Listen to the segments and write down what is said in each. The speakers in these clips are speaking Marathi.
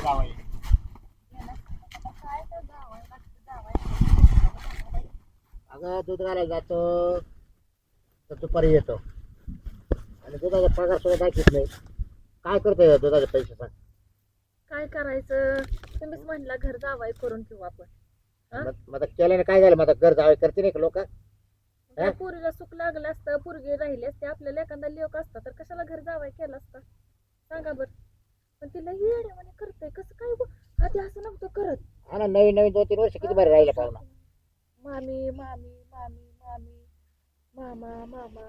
जावं अगं दूध घालायला जातो तर दुपारी येतो. आणि दुधाचा पगार सुद्धा दाखवत नाही. काय करतोय दुधाचे पैसे सांग. काय करायचं? तुम्हीच म्हणला घर जावाय करून ठेवू आपण. हा? मग मग आता केल्याने काय झालं? मग आता घर जावे करते नाही का लोक? त्या पोरीला सुख लागलं असतं पोरगी राहिली असते आपल्याला एखादा लेख असता तर कशाला घर जावाय केला असता? सांगा बर. पण तिला येडे म्हणे करते कसं काय गं? आधी असं नव्हतं करत. ना नवीन नवीन दोन तीन वर्ष किती बरं राहिले पाहुणा मामी मामी मामी मामी मामा मामा.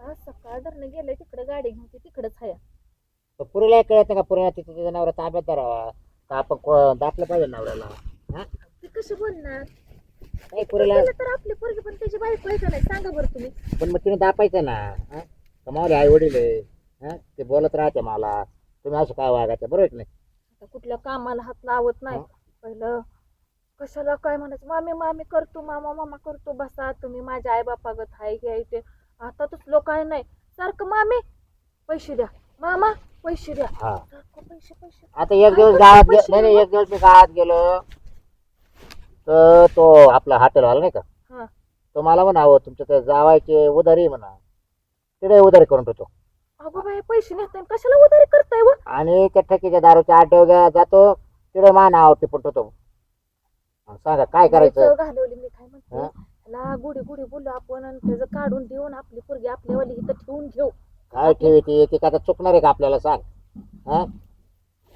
आज सकाळ धरणं गेलंय तिकडे गाडी घेऊन ती तिकडंच आहे पण पुरीला कळत नाही का पुरीला तिथे तिचा नवरा ताब्यात धरावा? का आपण को- दाखलं पाहिजे नवऱ्याला? हा? ती कशी बोलणार? नाही पुरीला तिला तर आपली पोरगी पण त्याची बायको आहे का नाही? सांगा बरं तुम्ही. पण मग तिने दापायचं ना हा? कमावले आई वडील आहे हा? ते बोलत राहते मला. तुम्ही असं काय वागायचं? बरोबर की नाही? आता कुठल्या कामाला हात लावत नाही. पहिलं कशाला काय म्हणायचं? मामी मामी करतो मामा मामा करतो बसा. तुम्ही माझ्या आई बापागत हाय घ्याय ते. आता तसलं काय नाही. सारखं मामी पैसे द्या. मामा पैसे द्या. हा. सारखं पैसे पैसे. आता एक दिवस गावात गे- नाही? एक दिवस मी गावात गेलो तर तो आपला हॉटेलवाला नाही का? हा. तो मला म्हणावं तुमच्या ते जावायचे उधारी म्हणा. तिथे उधारी करून ठेवतो अगो बाई पैसे नेताय कशाला उधारी करताय व? आणि त्या ठकीच्या दारूच्या आड्यावर गे- जातो तिथे मा नाव टिपून ठेवतो आणि सांगा काय करायचं? घालवली मी काय म्हणते? हा? ला गुढी गुढी बोलू आपण आणि त्याचं काढून देऊन आपली पोरगी आपल्यावाली इथं ठेवून घेऊ. काय ठेवी ती? ते का आता चुकणार आहे का आपल्याला सांग? हा?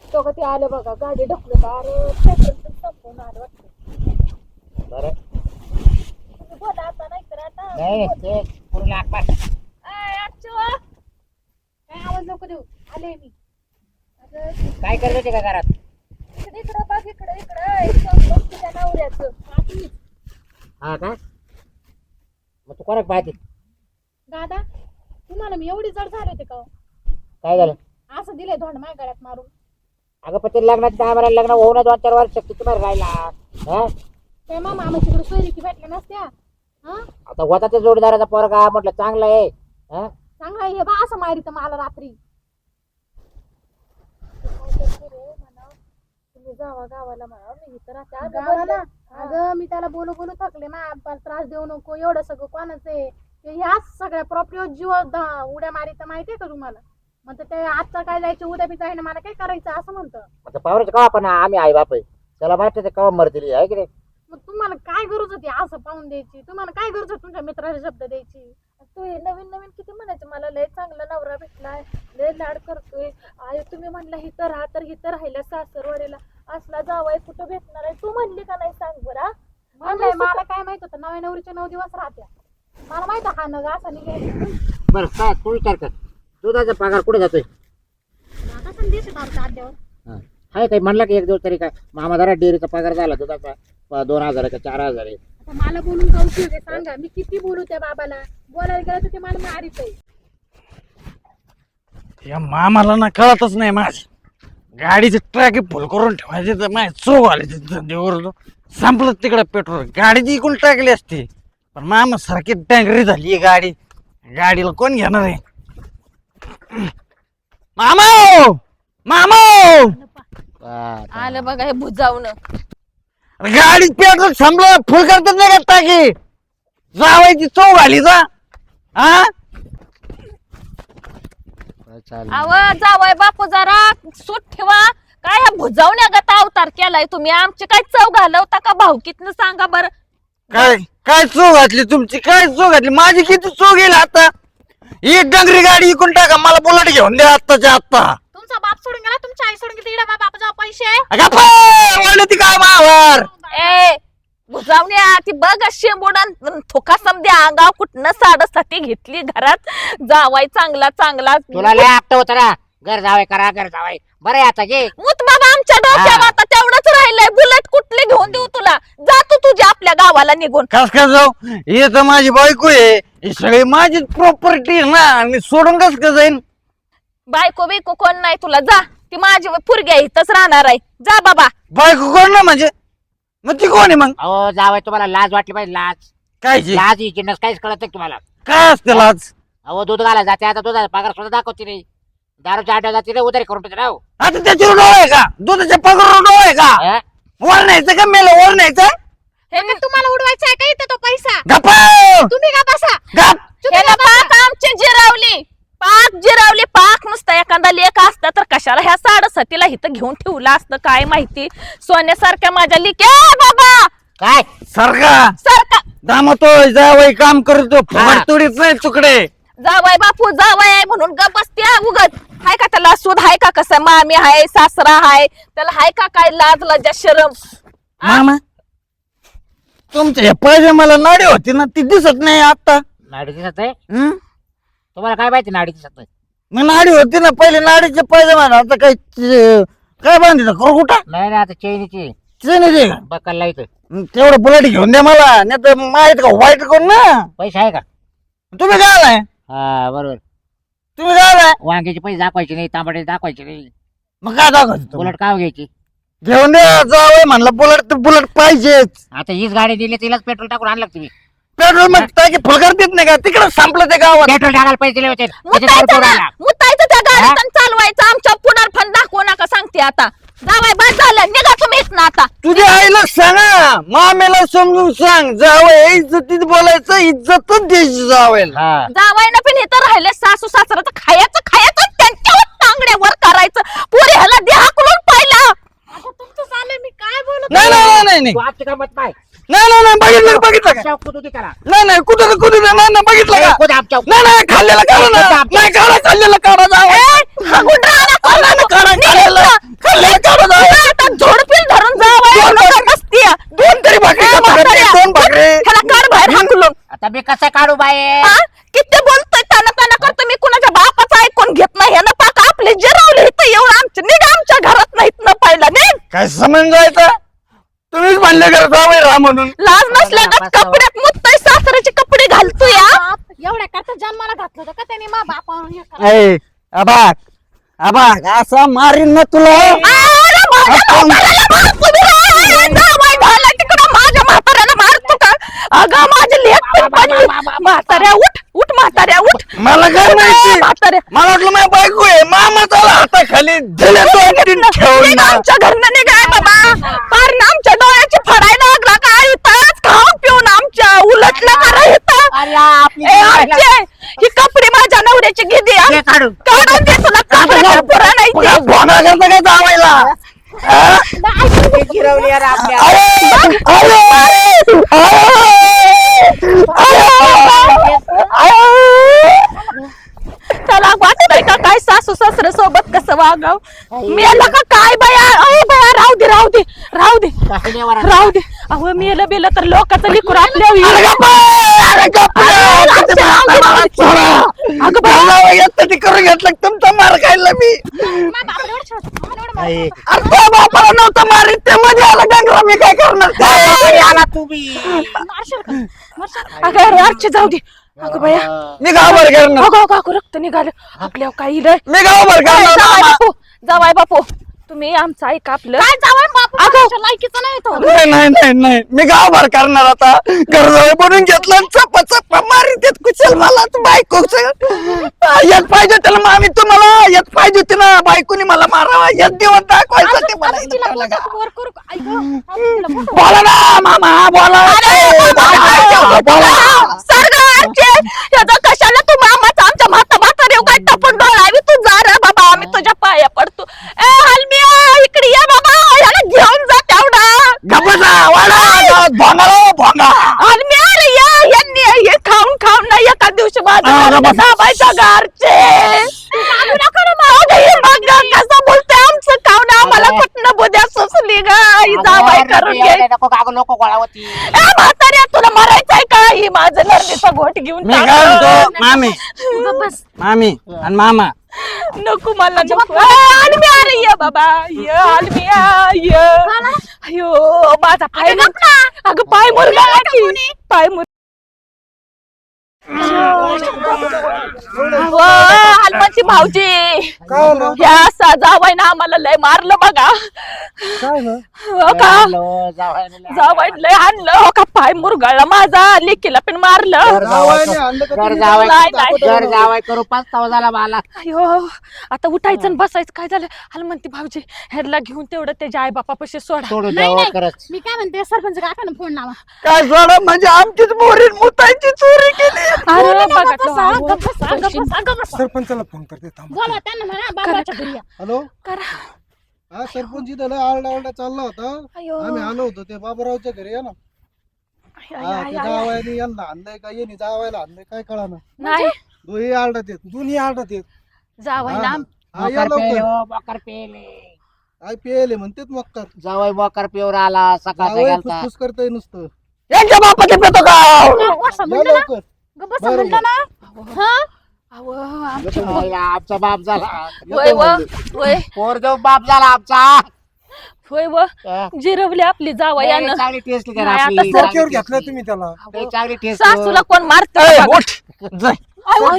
तो का ते आलं बघा गाडी ढकलत अरे पेट्रोल पण संपवून आलं वाटतं. बरं. बोला आता नाही तर आता नाही ते पूर्ण आय, अच्छो. काय आवाज नको देऊ? आले मी. अगं, काय करत होते का घरात? इकडे इकडं बघ इकडं इकडं. एकदम बघ तुझ्या नवऱ्याचं. हा का? मग तू कोणाक पाहते? दादा तुम्हाला मी एवढी जड झाले होते का हो? काय झालं? असं दिलंय धोंड माझ्या गळ्यात मारून. अगं पण ते लग्नाच्या टायमाला लग्न होऊन दोन चार वर्ष किती बरं राहिला? हा? ते मामा आम्हाला तिकडे सोयरीकी भेटल्या नसत्या. हा? आता होता ते जोडीदाराचा पोरगा म्हटलं चांगलं आहे. हा? चांगला आहे हे बा असं मारित मला रात्री. तुम्ही जावा गावाला म्हणा मी इथं राहते. अगं गावाला? बदल- अगं मी त्याला बोलू बोलू थकले मा पण त्रास देऊ नको एवढं सगळं कोणाचं आहे? ते ह्याच सगळ्या प्रॉपर्टीवर जीव ध- उड्या मारित माहितीये का तुम्हाला? म्हणतं ते आजचा काय जायचं उद्या बी जाईना मला काय करायचं असं म्हणतं. आता पावराचं का आपण आम्ही आई बाप आहे. त्याला माहिती ते कवा मरतील आहे की नाही? मग तुम्हाला काय गरज होती असं पाहून द्यायची? तुम्हाला काय गरज होती तुमच्या मित्राला शब्द द्यायची? तू हे नवीन नवीन किती म्हणायचं? मला लय चांगला नवरा भेटलाय लय लाड करतोय. आई तुम्ही म्हणला हिथं राहा तर हिथं राहिल्या सासरवाडीला. असला जावाय कुठं भेटणार आहे? तू म्हणली का नाही सांग बरं हा? म्हणलंय मला काय माहीत होतं? नव्या नवरीचे नऊ दिवस राहत्या. मला माहीत हा नग असा निघायचा बरं काय तू विचार कर. दुधाचा पगार कुठे जातोय? आता संदेश येतो आद्यावर हा. आहे काही म्हणलं की एक दिवस तरी काय? मामादारा डेअरीचा पगार झाला दुधाचा. दोन हजार आहे का? चार हजार आहे. आता मला बोलून का उपयोग आहे? सांगा. मी किती बोलू त्या बाबाला? बोलायला गेलं तर ते मला मारित आहे या मामाला ना कळतच नाही माझ. गाडीचे ट्रॅक फुल करून ठेवायचे तर माझे चोग आले देवर संपलं तिकडे पेट्रोल. गाडीची इकडून टाकली असती पण मामा सारखी टँगरी झाली ही गाडी. गाडीला कोण घेणार आहे? मामा मामा हा, आलं बघा हे भुजावणं गाडी पेट्रोल संपलं फुल करतात नाही का टाकी? जावायची चोग आली जा. हा? अव जावय बापू जरा सूट ठेवा. काय ह्या भुजावण्यागत अवतार केलाय तुम्ही? आमची काय चव घालवता का भाऊकीतनं सांगा बर. काय काय चूक घातली तुमची? काय चूक घातली? माझी किती चूक येईल आता? ही डंगरी गाडी इकून टाका मला बुलेट घेऊन द्या आत्ताच्या आत्ता. तुमचा बाप सोडून गेला तुमची आई सोडून गेली बाबा जाऊ पैसे. अगं ती काय मावर ए भुजावण्या ती बघ शेंबुडान थोका समध्या अंगाव कुठनं साडसाठी घेतली घरात. जावाय चांगला चांगला. तुला लय आपट होत ना? घर जावे करा घर जावाय बरं आहे आता घे. मूत बाबा आमच्या डोक्यावर. आता तेवढंच राहिलंय. बुलेट कुठली घेऊन देऊ तुला? जा तू तुझ्या आपल्या गावाला निघून. कस काय जाऊ? हे तर माझी बायको आहे. ही सगळी माझी प्रॉपर्टी ना? आणि सोडून कस का जाईन? बायको बिको कोण नाही तुला? जा. ती माझी पुरगी आहे, इथंच राहणार आहे. जा बाबा. बायको कोण ना म्हणजे? मग ती कोण आहे मग? अहो जावाय तुम्हाला लाज वाटली पाहिजे लाज. काय जी? लाज ही जिन्नस काहीच कळत नाही तुम्हाला. काय असते लाज? अहो दूध घाला जाते आता दुधाचा पगार सुद्धा दाखवते नाही. दारूच्या आड्या जाती रे उधारी करून राव. आता त्याच्यावर डोळ आहे का? दुधाच्या पगारावर डोळ आहे का? हा? वर न्यायचं का मेलं? वर न्यायचं? हे तुम्हाला उडवायचा आहे का इथं तो पैसा? गप्प! तुम्ही का बसा. गप ह्याला पाक आमची जिरावली. पाक जिरावली पाक नुसता एखादा लेख असता तर कशाला ह्या साडेसातीला इथं घेऊन ठेवलं असतं? काय माहिती? सोन्यासारख्या माझ्या लिके बाबा! काय? सारखा? सारखा. दामतोय जावई काम करतो तोडीत नाही तुकडे. जावाय बापू जावाय आहे म्हणून ग बसत्या उगत. हाय का त्याला सूद? हाय का कसं? मामी हाय सासरा हाय. त्याला हाय का काय लाज लज्जा शरम? मामा तुमच्या हे पाहिजे मला नाडी होती ना ती दिसत नाही आता. नाडी दिसत आहे? हं? तुम्हाला काय माहिती नाडी दिसत नाही? मग नाडी होती ना पहिले नाडीचे पाहिजे मला आता काय चे- काय बांधित कुठं? नाही ना आता चैनीची. नाही का बक्कल लाईत मग तेवढं बुलेट घेऊन द्या मला नाही तर माहीत का वाईट करून ना? पैसे आहे का? तुम्ही काय आलाय? हा बरोबर. तुम्ही काय आलाय? वांग्याचे पैसे दाखवायचे नाही तांबडे दाखवायचे नाही. मग काय दाखवायचं बुलेट काव घ्यायची? घेऊन द्या जावय म्हणलं बुलेट तर बुलेट पाहिजेच. आता हीच गाडी दिली तिलाच पेट्रोल टाकून आणलं का तुम्ही? पेट्रोल मग टाकी फुलकर देत नाही का? तिकडे संपलं ते गावात. पेट्रोल टाकायला पैसे दिले होते त्याच्यात मुतायचं पेट्रोल ना आला. मुतायचं त्या गाडीत आणि चालवायचं. आमच्या दाखवू नका सांगते आता. जावाय बस झालं. निघा तुम्ही इथनं आता. तुझ्या आईला सांगा. मामेला समजून सांग. जावय इज्जतीत बोलायचं इज्जतच द्यायची जावायला. हा. जावाय ना पण इथं राहिले. सासू सासऱ्याचं खायचं खायचं त्यांच्यावर टांगड्यावर करायचं. पुरे ह्याला द्या हाकलून पाहिलं तुमचं चाललंय मी काय बोलत नाही नाही नाही नाही. तू आमची गंमत पाय. नाही नाही नाही बघितलं का, बघितलं का? नाही नाही कुठं कुठं नाही नाही बघितलं का? नाही नाही खाल्लेलं काढा ना. नाही काढा खाल्लेलं काढा हा धरून जावाय नसते दोन तरी भाकरी खाता का नाही? दोन भाकरी. ह्याला काढ बाहेर हाकलून. आता मी कसं काढू बाई? हा? किती बोलतोय त्यानं त्यानं करतो मी कुणाच्या बापाचं ऐकून घेत नाही ह्यानं पाक आपले जिरवले इथं येऊन आमच्या निघ आमच्या घरात नाहीत न पाहिलं निघ. काय समज जायचं? म्हणले कर जावं राहा म्हणून? लाज नसल्या का कपड्यात मुत्तय सासऱ्याचे कपडे घालतो या बाप एवढ्या करता जन्माला घातलं होतं का त्याने? मा बापावरून हे असा मारीन ना तुला. अरे माझ्या म्हाताऱ्याला मार तुम्ही राव. जावई झाला तिकडं माझ्या म्हाताऱ्याला मारतो का? अगं माझे पण पडली. म्हाताऱ्या उठ उठ म्हाताऱ्या उठ. मला काय माहिती. म्हाताऱ्या. मला वाटलं माझ्या बायको आहे. मामा चला हाताखाली दिले दोन तीन ठेवून. आमच्या घरनं निघाय बाबा पार ना आमच्या डोळ्याची फडायला लागला का इथंच खाऊन पिऊन आमच्या उलटलं करा इथं अरे आपली ए, आमचे ही कपडे माझ्या नवऱ्याची घेते हे काढून काढून दे तुला कपडे पुरा नाही बघा, भोंगा करता काय जावायला हा? ते गिरवली यार आपल्या अरे, अरे, अरे, अरे. त्याला वाटत आहे का काय सासू सासरे सोबत वागाव मेलं का काय बया? अय बया राहू दे राहू दे राहू दे? राहू दे. अहो मेलं बेलं तर लोकांचं लिकूर आपल्या अरे गप्प गप्प. मला. अगं बाई. मला करून घेतलं तुमचा मार खायला मी. अरे तो बापाला नव्हता मारित ते मध्ये आला गंगरा मी काय करणार? बापाकडे आला तुम्ही. मारशाल का? मारशाल? अगं अरे आरची जाऊ दे. अगं बया. मी गावभर करणार अगं अगं अगं रक्त निघालं. आपल्या काही मी गावभर करणार जावाय बापू तुम्ही आमचं ऐका आपलं काय जावं बापू अगं. लायकीचं नाही तो नाही नाही नाही नाही मी गावभर करणार आता घरजवळ बनून घेतलं चप्पा चप्पा मारी देत कुचल मला तू बायको येत पाहिजे त्याला मामी तुम्हाला येत पाहिजे होती ना बायकोनी मला मारावा येत दिवस दाखवायचं ते मला. बोला ना मामा बोला बोला सरगावचे याचा कशाला तू मामाचा आमच्या म्हाता म्हाता रेव काय टपून डोळावी तू जा रे बाबा आम्ही तुझ्या पाया पडतो ए हलमिया इकडे ये बाबा याला घेऊन जा तेवढा गप्पा वाडा भोंगा भोंगा हलमिया रे या यांनी हे खाऊन खाऊन ना एका दिवशी हा, माझा बाबा. दाबायच्या घरचे अगं हे बघ गं, कसं बोलते आमचं खाऊन आम्हाला अगं. कुठनं बुद्या सुचली ग ही जाबाई अगं, करून एवढे घे नको का अगं लोक गोळा होती ए म्हाताऱ्या तुला मरायचंय का? ही माझं नरडीचा घोट घेऊन मी म्हणतो मामी. बस. मामी आणि मामा. नको मला नको. ये बाबा. ये अयो माझा पाय मुर- अगं पाय मुरगा की पाय मुर हनुमंती भाऊजी. काय झालं? ह्या असा जावाय ना आम्हाला लय मारलं बघा. काय हो का? हॅलो, जावयाने लय जावाय लय आणलं. हो का? पाय मुरगाळला माझा. लेकीला पण मारलं. घर जावई जावायने आणलं का घर तुम्ही? जावई नाही, नाही. घर जावई करू. पाच तावा झाला मला. अयो आता उठायचं आणि बसायचं. काय झालं? हनुमंती भाऊजी ह्याला घेऊन तेवढं त्याच्या आई बापापाशी सोडा. सोडून नाही, द्यावं नाही. खरंच. मी काय म्हणते सरपंच काकांना फोन लावा? काय सोडा म्हणजे आमचीच मोरीन मुतायची चोरी केली. अरे बघा तो, बसा, अहो, गप्प बसा, गप्प बसा, गप्प बसा. सरपंचाला फोन करते थांबा. बोलवा त्यांना म्हणा बाबाच्या घरी या. हॅलो? करा. हा सरपंच इथं लय आरडा आरडा चालला होता. आम्ही आलो होतो ते बाबूरावच्या घरी या ना. हा ते. जावायने यांना आणलंय का येणे जावायला आणलंय काय कळा ना नाही. दोन्ही आरडात येत दोन्ही आरडात येत जावाय ना हा या पेले लवकर. हो, मोकार पेले. काय पेले म्हणतेत मग कर मोकार पेवर आला सकाळचा जावई गेलता. फुसफुस करताय नुसतं. यांच्या बापाचे पेतो का? या लवकर. गप्प बसा बरं, म्हणलं ना? हा? अहो, आमची अहो, आमचा बाप झाला. व पोर देऊ बाप झाला आमचा. वय व. जिरवली आपली नाही, आणि चांगली टेस्ट करा नाही, आपली. आता चांगली डोक्यावर taste. घेतलं तुम्ही त्याला. चांगली टेस्ट सासूला कोण मारत जाय.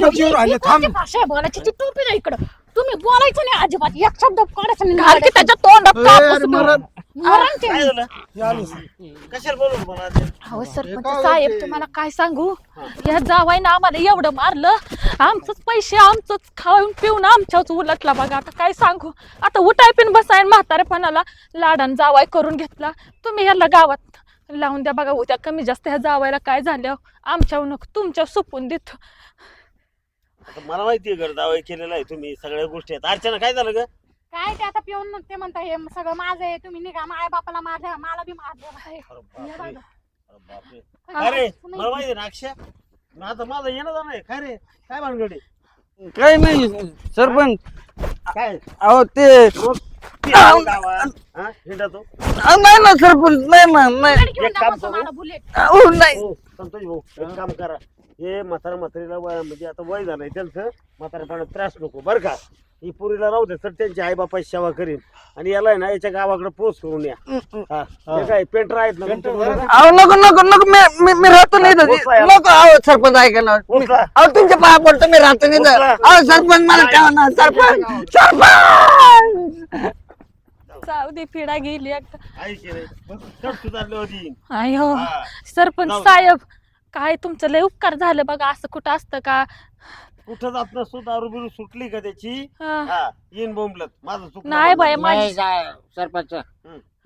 डोक्यावर आले थांब. बोलायची? ती टोपी नाही इकडं. तुम्ही बोलायचं नाही अजिबात. एक शब्द काढायचा नाही. घाल की त्याच्या तोंडात कापूस मरण. मरण ते. हे. अहो हे सरपंच साहेब? तुम्हाला काय सांगू? या जावाईनं आम्हाला एवढं मारलं. आमचंच पैसे आमचंच खाऊन पिऊन आमच्याच उलटला बघा. आता काय सांगू? आता उठाय पिन बसाय म्हातारेपणाला लाडान जावाई करून घेतला. तुम्ही ह्याला गावात लावून द्या बघा. उद्या कमी जास्त ह्या जावायला काय झालं? आमच्या नको तुमच्या सुपून देतो. आता मला माहितीये घर दावा केलेला आहे. तुम्ही सगळ्या गोष्टी आहेत. अर्चना काय झालं ग? काय ते आता पिऊन ते म्हणता हे सगळं माझं आहे. तुम्ही निघा. माय बापाला माझ्या मला बी मारलं. अरे हे बापरे. बघा. अरे बापरे. हा, अरे असं नाही. मला माहिती ना अक्षय मग आता माझं येणं जाणं आहे. काय रे? काय भानगडी काही नाही सरपंच. काय? अहो ते रोज ती आली गावात, हा? हिंडतो अहो, नाही ना सरपंच. नाही ना नाही. एक काम दाखवतो करू. मला बुलेट. अहो, नाही. हो संतोष भाऊ एक काम करा. हे म्हातारा म्हातारीला वय म्हणजे आता वय झालंय त्यांचं म्हातारपणात त्रास नको बरं का ही पुरीला राहू दे तर त्यांची आई बापाची सेवा करीन आणि याला आहे ना याच्या गावाकडे पोच करून या हा हे काय पेंटर आहेत ना तुमच्या बरोबर? अहो नको नको नको मी मी मी राहतो नाही इथं. उचला याला. नको अहो सरपंच ऐका ना मी- उचला. अहो तुमच्या पाया पडतो मी राहतो नाही इथं. उचला. अहो सरपंच मला ठेवा ना सरपंच सरपंच जाऊ दे पिढा गेली एकदा आई केले चढ सुधारले होती अयो हा. सरपंच जाऊ दे. साहेब काय तुमचं लय उपकार झालं बघा असं कुठं असतं का? कुठं जात नसतो दारू बिरू सुटली का त्याची? हा. हा येईन बोंबलत. माझं चुकलं नाही बाई म्हणून. माझी नाही जा- सरपंच.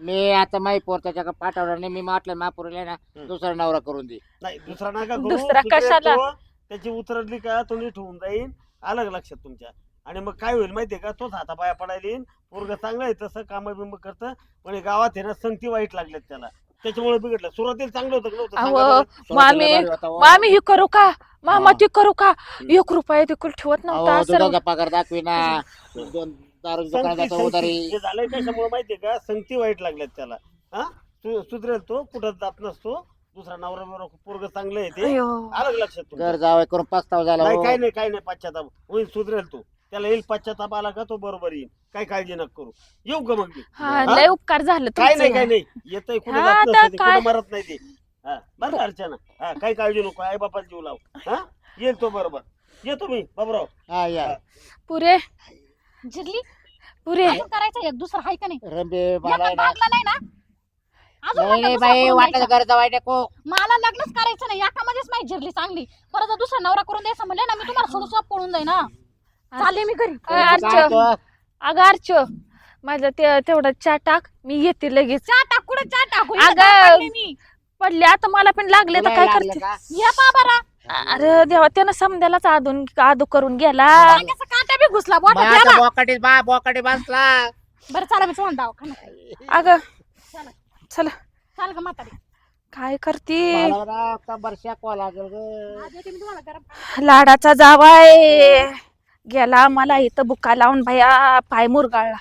मी आता माही पोर त्याच्या पाठवणार नाही. मी म्हटलं महापुरीला ना. दुसरा नवरा करून दे. नाही दुसरा नका करू दुसरा कशाला? तो, त्याची उतरली का तो नीट होऊन जाईल अलग लक्षात तुमच्या? आणि मग काय होईल माहितीये का? तोच हातापाया पडायला येईल पोरग चांगलं आहे तसं काम बिंब करतं. पण हे गावात आहे ना संगती वाईट लागल्यात त्याला. त्याच्यामुळे बिघडलं. सुरुवातीला चांगलं होतं का? नव्हतं सांगा अहो बरं? मामी सुरुवातीला भारी होता, हो. मामी हे करू का? मामा हा. ते करू का? एक रुपया देखील ठेवत नव्हता अहो, सर्व दुधाचा पगार दाखवी ना दोन दारू दुकानात संगती- जातो उधारी. संगती. हे झालंय कशामुळे माहितीये का? संगती वाईट लागल्यात त्याला. हा? सु- सुधरेल तो कुठं जात नसतो. दुसरा नवरा बिवरा पोरग चांगलं आहे ते. अयो. अलग लक्षात तुमच्या. घर जावं करून पस्ताव झाला नाही हो. काय नाही काय नाही पश्चाताप. होईल सुधरेल तो. त्याला येईल पश्चाताप आला का तो बरोबर येईल. काय काळजी नका करू. येऊ का मग मी? हा हा? लय उपकार झालं काय नाही काय तुमचं नाही. येतंय कुठे हा, जात आता नसतं ते, काय? कुठं मरत नाही ते. हा बरं का अर्चना? हा काही काळजी नको आई बापाच जीव लाव. हा? येईल तो बरोबर. येतो मी बाबराव. हा या. पुरे. जिरली पुरे. अजून करायचं एक दुसरं आहे का नाही? रंबे मला ना भागला नाही ना? अजून नाही म्हणलं नाही दुसरा बाई करून वाटत द्यायचा. घर जावाय नको. मला लग्नच करायचं नाही. याकामध्येच माहिती जिरली चांगली. परत जर दुसरा नवरा करून द्यायचं म्हणले ना मी तुम्हाला सोडून पळून जाईन ना चालले मी घरी. अय, अर्च? अगं अर्च माझा ते तेवढा चा टाक मी येते लगेच. चहा टाक कुठे चहा टाकू? अगं. इथं पडले मी. पडले आता मला पण लागले तर काय करते? या पा बरा अरे देवा त्यानं समद्यालाच आदून आदू करून गेला. वांग्याचा काटा बी घुसला बोटात याला. बोकाटी बा बोकाटी बसला. बरं चला मी तुम्हाला दवाखान्यात. अगं चला. चला. चाल ग म्हातारी. काय करते? शेकवा लागेल ग. आज येते मी तुम्हाला गरम पाणी. लाडाचा जावाय. गेला मला इथं बुका लावून भया पाय मुरगाळला